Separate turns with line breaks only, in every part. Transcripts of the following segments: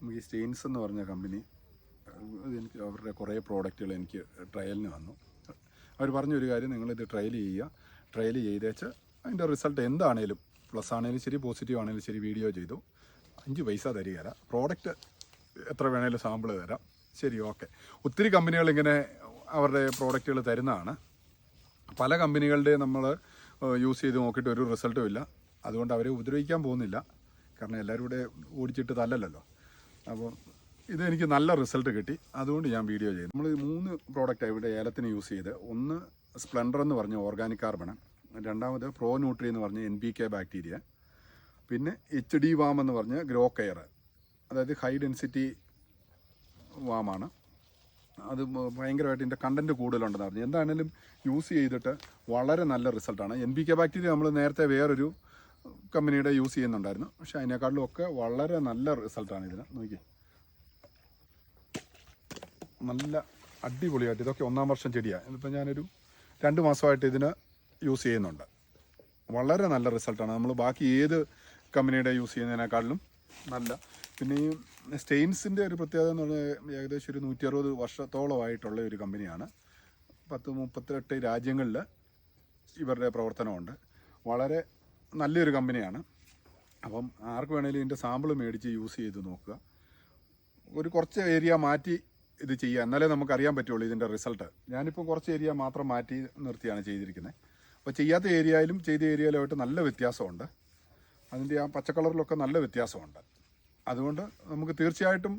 നമുക്ക് ഈ സ്റ്റെയിൻസ് എന്ന് പറഞ്ഞ കമ്പനി എനിക്ക് അവരുടെ കുറേ പ്രോഡക്റ്റുകൾ എനിക്ക് ട്രയലിന് വന്നു. അവർ പറഞ്ഞൊരു കാര്യം നിങ്ങളിത് ട്രയൽ ചെയ്യുക. ട്രയൽ ചെയ്തേച്ച് അതിന്റെ റിസൾട്ട് എന്താണേലും പ്ലസ് ആണേലും ശരി പോസിറ്റീവ് ആണേലും ശരി വീഡിയോ ചെയ്തു. അഞ്ച് പൈസ തരികയില്ല പ്രോഡക്റ്റ് എത്ര വേണേലും സാമ്പിൾ തരാം. ശരി ഓക്കെ ഒത്തിരി കമ്പനികൾ ഇങ്ങനെ അവരുടെ പ്രോഡക്റ്റുകൾ തരുന്നതാണ്. പല കമ്പനികളുടെ നമ്മൾ യൂസ് ചെയ്ത് നോക്കിയിട്ട് ഒരു റിസൾട്ടും ഇല്ല. അതുകൊണ്ട് അവരെ ഉപദ്രവിക്കാൻ പോകുന്നില്ല. കാരണം എല്ലാവരും കൂടെ ഓടിച്ചിട്ട് തല്ലല്ലോ അപ്പോൾ ഇതെനിക്ക് നല്ല റിസൾട്ട് കിട്ടി. അതുകൊണ്ട് ഞാൻ വീഡിയോ ചെയ്തു. നമ്മൾ മൂന്ന് പ്രോഡക്റ്റാണ് ഇവിടെ ഏലത്തിന് യൂസ് ചെയ്ത്. ഒന്ന് സ്പ്ലെൻഡർ എന്ന് പറഞ്ഞ ഓർഗാനിക് കാർബൺ രണ്ടാമത് പ്രോ ന്യൂട്രി എന്ന് പറഞ്ഞ എൻ പി കെ ബാക്ടീരിയ പിന്നെ എച്ച് ഡി വാം എന്ന് പറഞ്ഞ ഗ്രോ കെയർ അതായത് ഹൈ ഡെൻസിറ്റി വാമാണ് അത് ഭയങ്കരമായിട്ട് ഇതിന്റെ കണ്ടന്റ് കൂടുതലുണ്ടെന്ന് പറഞ്ഞു എന്താണേലും യൂസ് ചെയ്തിട്ട് വളരെ നല്ല റിസൾട്ടാണ് എൻ പി കെ ബാക്ടീരിയ നമ്മൾ നേരത്തെ വേറൊരു കമ്പനിയുടെ യൂസ് ചെയ്യുന്നുണ്ടായിരുന്നു. പക്ഷേ അതിനേക്കാളും ഒക്കെ വളരെ നല്ല റിസൾട്ടാണ് ഇതിന്. നോക്കി നല്ല അടിപൊളിയായിട്ട് ഇതൊക്കെ ഒന്നാം വർഷം ചെടിയാണ് ഇതിപ്പോൾ ഞാനൊരു രണ്ട് മാസമായിട്ട് ഇതിന് യൂസ് ചെയ്യുന്നുണ്ട്. വളരെ നല്ല റിസൾട്ടാണ്. നമ്മൾ ബാക്കി ഏത് കമ്പനിയുടെ യൂസ് ചെയ്യുന്നതിനേക്കാളിലും നല്ല. പിന്നെ ഈ സ്റ്റെയിൻസിന്റെ ഒരു പ്രത്യേകത എന്ന് പറഞ്ഞാൽ ഏകദേശം ഒരു നൂറ്റി അറുപത് വർഷത്തോളമായിട്ടുള്ള ഒരു കമ്പനിയാണ്. പത്ത് മുപ്പത്തെട്ട് രാജ്യങ്ങളിൽ ഇവരുടെ പ്രവർത്തനമുണ്ട്. വളരെ നല്ലൊരു കമ്പനിയാണ്. അപ്പം ആർക്ക് വേണമെങ്കിലും ഇതിന്റെ സാമ്പിൾ മേടിച്ച് യൂസ് ചെയ്ത് നോക്കുക. ഒരു കുറച്ച് ഏരിയ മാറ്റി ഇത് ചെയ്യുക. എന്നാലേ നമുക്ക് അറിയാൻ പറ്റുള്ളൂ ഇതിന്റെ റിസൾട്ട്. ഞാനിപ്പോൾ കുറച്ച് ഏരിയ മാത്രം മാറ്റി നിർത്തിയാണ് ചെയ്തിരിക്കുന്നത് അപ്പോൾ ചെയ്യാത്ത ഏരിയയിലും ചെയ്ത ഏരിയയിലുമായിട്ട് നല്ല വ്യത്യാസമുണ്ട്. അതിന്റെ ആ പച്ചക്കളറിലൊക്കെ നല്ല വ്യത്യാസമുണ്ട്. അതുകൊണ്ട് നമുക്ക് തീർച്ചയായിട്ടും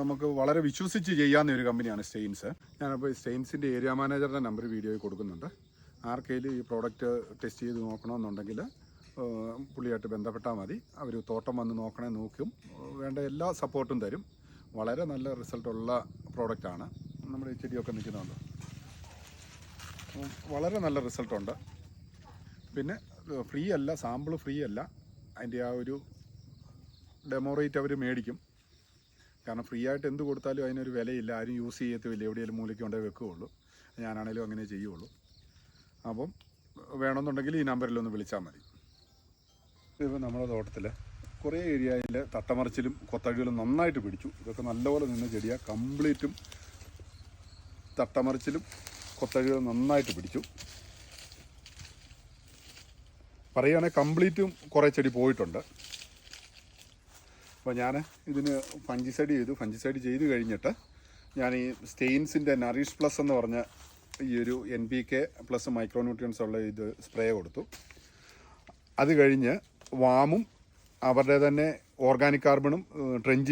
നമുക്ക് വളരെ വിശ്വസിച്ച് ചെയ്യാവുന്ന ഒരു കമ്പനിയാണ് സ്റ്റെയിൻസ്. ഞാനപ്പോൾ സ്റ്റെയിൻസിന്റെ ഏരിയ മാനേജറുടെ നമ്പർ വീഡിയോയിൽ കൊടുക്കുന്നുണ്ട്. ആർക്കെങ്കിലും ഈ പ്രോഡക്റ്റ് ടെസ്റ്റ് ചെയ്ത് നോക്കണമെന്നുണ്ടെങ്കിൽ പുള്ളിയായിട്ട് ബന്ധപ്പെട്ടാൽ മതി. അവർ തോട്ടം വന്ന് നോക്കണേ നോക്കും. വേണ്ട എല്ലാ സപ്പോർട്ടും തരും. വളരെ നല്ല റിസൾട്ടുള്ള പ്രോഡക്റ്റാണ്. നമ്മുടെ ഈ ചെടിയൊക്കെ നിൽക്കുന്നുണ്ട് വളരെ നല്ല റിസൾട്ടുണ്ട്. പിന്നെ ഫ്രീ അല്ല സാമ്പിൾ ഫ്രീ അല്ല. അതിന്റെ ആ ഒരു ഡെമോ റേറ്റ് അവർ മേടിക്കും. കാരണം ഫ്രീ ആയിട്ട് എന്ത് കൊടുത്താലും അതിനൊരു വിലയില്ല. ആരും യൂസ് ചെയ്യത്തുമില്ല. എവിടെയെങ്കിലും മൂലയ്ക്ക് കൊണ്ടേ വെക്കുകയുള്ളൂ. ഞാനാണേലും അങ്ങനെ ചെയ്യുള്ളൂ. അപ്പം വേണമെന്നുണ്ടെങ്കിൽ ഈ നമ്പറിൽ ഒന്ന് വിളിച്ചാൽ മതി. ഇപ്പോൾ നമ്മുടെ തോട്ടത്തിൽ കുറേ ഏരിയയിൽ തട്ടമറിച്ചിലും കൊത്തഴികളും നന്നായിട്ട് പിടിച്ചു. ഇതൊക്കെ നല്ലപോലെ നിന്ന് ചെടിയാണ് കംപ്ലീറ്റും തട്ടമറിച്ചിലും കൊത്തഴികളും നന്നായിട്ട് പിടിച്ചു. പറയുകയാണെങ്കിൽ കംപ്ലീറ്റും കുറേ ചെടി പോയിട്ടുണ്ട്. അപ്പോൾ ഞാൻ ഇതിന് ഫഞ്ചിസൈഡ് ചെയ്തു. ഫഞ്ചിസൈഡ് ചെയ്ത് കഴിഞ്ഞിട്ട് ഞാൻ ഈ സ്റ്റെയിൻസിന്റെ നറീഷ് പ്ലസ് എന്ന് പറഞ്ഞ ഈ ഒരു N P K plus micronutrients ഉള്ള ഇത് സ്പ്രേ കൊടുത്തു. അത് കഴിഞ്ഞ് വാമും അവരുടെ തന്നെ ഓർഗാനിക് കാർബണും ട്രെഞ്ച്